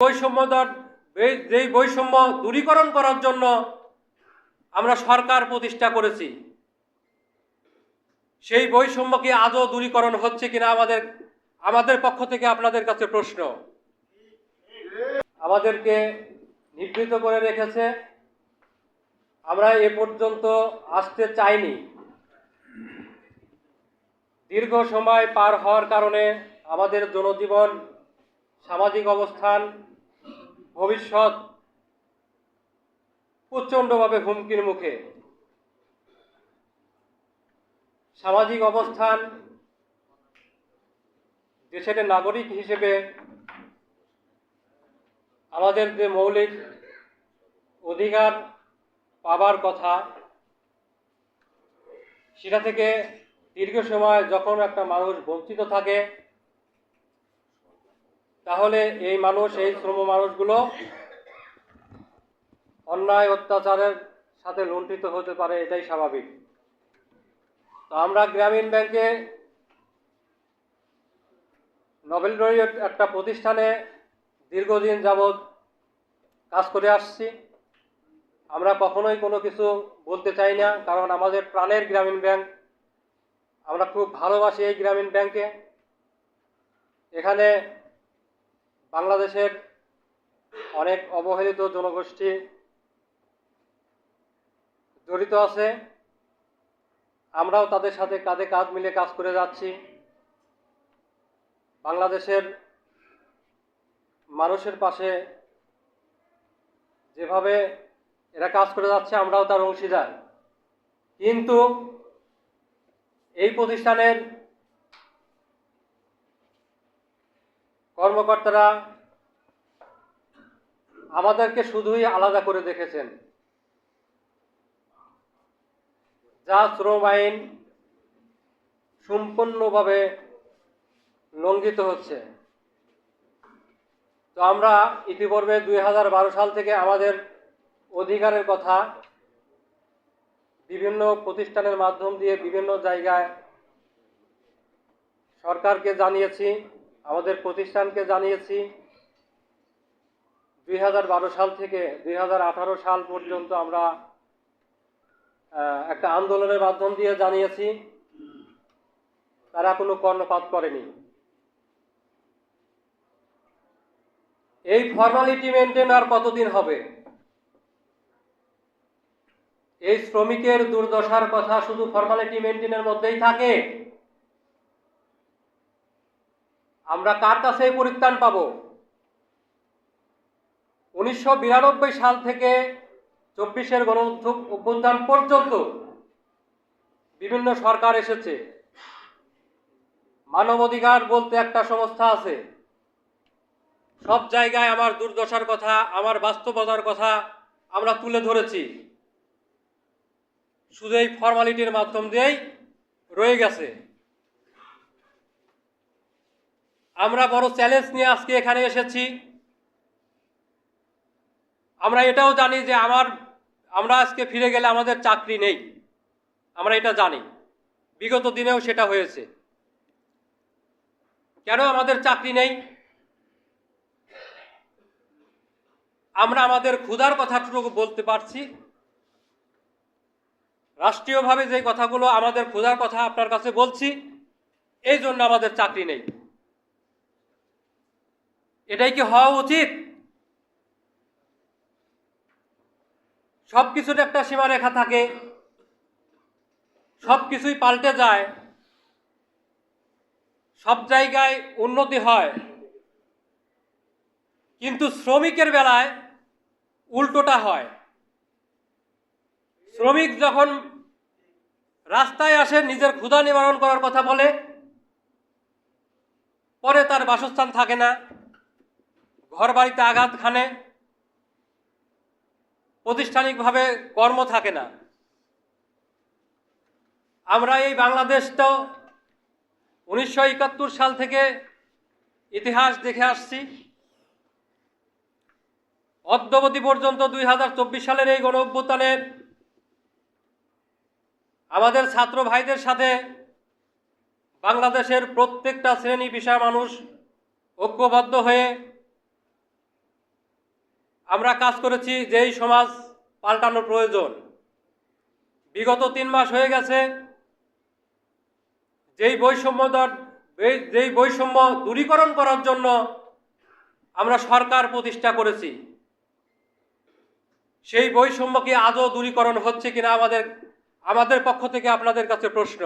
বৈষম্যতার যেই বৈষম্য দূরীকরণ করার জন্য আমরা সরকার প্রতিষ্ঠা করেছি। সেই বৈষম্য কি আজও দূরীকরণ হচ্ছে কিনা আমাদের আমাদের পক্ষ থেকে আপনাদের কাছে প্রশ্ন। আমাদেরকে নিবৃত করে রেখেছে। আমরা এ পর্যন্ত আসতে চাইনি। দীর্ঘ সময় পার হওয়ার কারণে আমাদের জনজীবন, সামাজিক অবস্থান ভবিষ্যৎ প্রচণ্ডভাবে হুমকির মুখে। সামাজিক অবস্থান দেশের নাগরিক হিসেবে আমাদের যে মৌলিক অধিকার পাবার কথা, সেটা থেকে দীর্ঘ সময় যখন একটা মানুষ বঞ্চিত থাকে তাহলে এই মানুষ, এই শ্রম মানুষগুলো অন্যায় অত্যাচারের সাথে লুণ্ঠিত হতে পারে, এটাই স্বাভাবিক। তো আমরা গ্রামীণ ব্যাংকে নোবেল একটা প্রতিষ্ঠানে দীর্ঘদিন যাবৎ কাজ করে আসছি। আমরা কখনোই কোনো কিছু বলতে চাই না, কারণ আমাদের প্রাণের গ্রামীণ ব্যাংক। আমরা খুব ভালোবাসি এই গ্রামীণ ব্যাংকে। এখানে বাংলাদেশের অনেক অবহেলিত জনগোষ্ঠী জড়িত আছে। আমরাও তাদের সাথে কাঁধে কাঁধ মিলে কাজ করে যাচ্ছি। বাংলাদেশের মানুষের পাশে যেভাবে এরা কাজ করে যাচ্ছে, আমরাও তার অংশীদার। কিন্তু এই প্রতিষ্ঠানের কর্মকর্তারা আমাদেরকে শুধুই আলাদা করে দেখেছেন। যা শ্রম আইন সম্পূর্ণভাবে লঙ্ঘিত হচ্ছে। তো আমরা ইতিপূর্বে দুই হাজার বারো সাল থেকে আমাদের অধিকারের কথা বিভিন্ন প্রতিষ্ঠানের মাধ্যম দিয়ে বিভিন্ন জায়গায় সরকারকে জানিয়েছি। আমাদের প্রতিষ্ঠানকে জানিয়েছি, দুই হাজার বারো সাল থেকে দুই হাজার আঠারো সাল পর্যন্ত আমরা একটা আন্দোলনের মাধ্যম দিয়ে জানিয়েছি, তারা কোনো কর্ণপাত করেনি। এই ফর্মালিটি মেনটেন আর কতদিন হবে? এই শ্রমিকের দুর্দশার কথা শুধু ফর্মালিটি মেনটেনের মধ্যেই থাকে। আমরা কার কাছে এই পরিত্রাণ পাব? উনিশশো বিরানব্বই সাল থেকে চব্বিশের গণ অভ্যুত্থান পর্যন্ত বিভিন্ন সরকার এসেছে। মানবাধিকার বলতে একটা সংস্থা আছে। সব জায়গায় আমার দুর্দশার কথা, আমার বাস্তবতার কথা আমরা তুলে ধরেছি। শুধু এই ফর্মালিটির মাধ্যম দিয়েই রয়ে গেছে। আমরা বড় চ্যালেঞ্জ নিয়ে আজকে এখানে এসেছি। আমরা এটাও জানি যে আমার, আমরা আজকে ফিরে গেলে আমাদের চাকরি নেই। আমরা এটা জানি। বিগত দিনেও সেটা হয়েছে। কেন আমাদের চাকরি নেই? আমরা আমাদের ক্ষুধার কথাটুকু বলতে পারছি। রাষ্ট্রীয়ভাবে যে কথাগুলো আমাদের ক্ষুধার কথা আপনার কাছে বলছি, এই জন্য আমাদের চাকরি নেই। এটাই কি হওয়া উচিত? সব কিছুর একটা সীমারেখা থাকে। সব কিছুই পাল্টে যায়। সব জায়গায় উন্নতি হয়। কিন্তু শ্রমিকের বেলায় উল্টোটা হয়। শ্রমিক যখন রাস্তায় আসে, নিজের ক্ষুধা নিবারণ করার কথা বলে, পরে তার বাসস্থান থাকে না। ঘর বাড়িতে আঘাত খানে, প্রতিষ্ঠানিকভাবে কর্ম থাকে না। আমরা এই বাংলাদেশটা উনিশশো একাত্তর সাল থেকে ইতিহাস দেখে আসছি। অদ্যবধি পর্যন্ত দুই হাজার চব্বিশ সালের এই গণ অভ্যুত্থানের আমাদের ছাত্র ভাইদের সাথে বাংলাদেশের প্রত্যেকটা শ্রেণি পেশা মানুষ ঐক্যবদ্ধ হয়ে আমরা কাজ করেছি যেই সমাজ পাল্টানো প্রয়োজন। বিগত তিন মাস হয়ে গেছে, যেই বৈষম্য যেই বৈষম্য দূরীকরণ করার জন্য আমরা সরকার প্রতিষ্ঠা করেছি। সেই বৈষম্য কি আজও দূরীকরণ হচ্ছে কিনা আমাদের আমাদের পক্ষ থেকে আপনাদের কাছে প্রশ্ন।